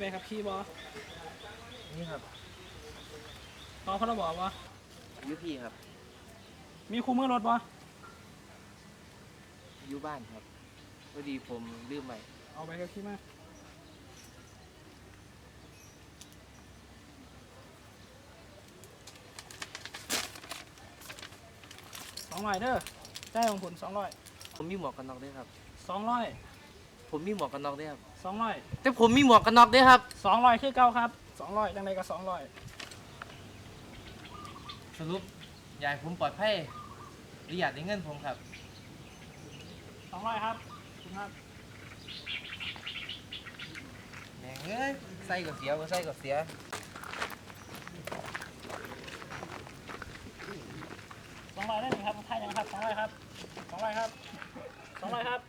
ใบขับขี่บ่นี่ครับต่อพรบบ่อยูพี่ครับ มีคู่มือรถบ่อยูบ้านครับพอดีผมลืมไปเอาใบขับขี่มาสองร้อยเด้อได้ของผลสองร้อยผมมีหมวกกันน็อกด้วยครับสองร้อย ผมมีหมวกกันน็อกด้วยครับ สองร้อยแต่ผมมีหมวกกันน็อกด้วยครับ สองร้อยคือเก้าครับสองร้อยจังไรก็สองร้อยสรุปยายผมปลอดภัยหรืออยากได้เงินผมครับ สองร้อยครับขอบคุณครับแหม่งเอ้ยใส่ก็เสียบ่ใส่ก็เสีย สองร้อยได้หนึ่งครับไทยยังครับสองร้อยครับสองร้อยครับสองร้อยครับ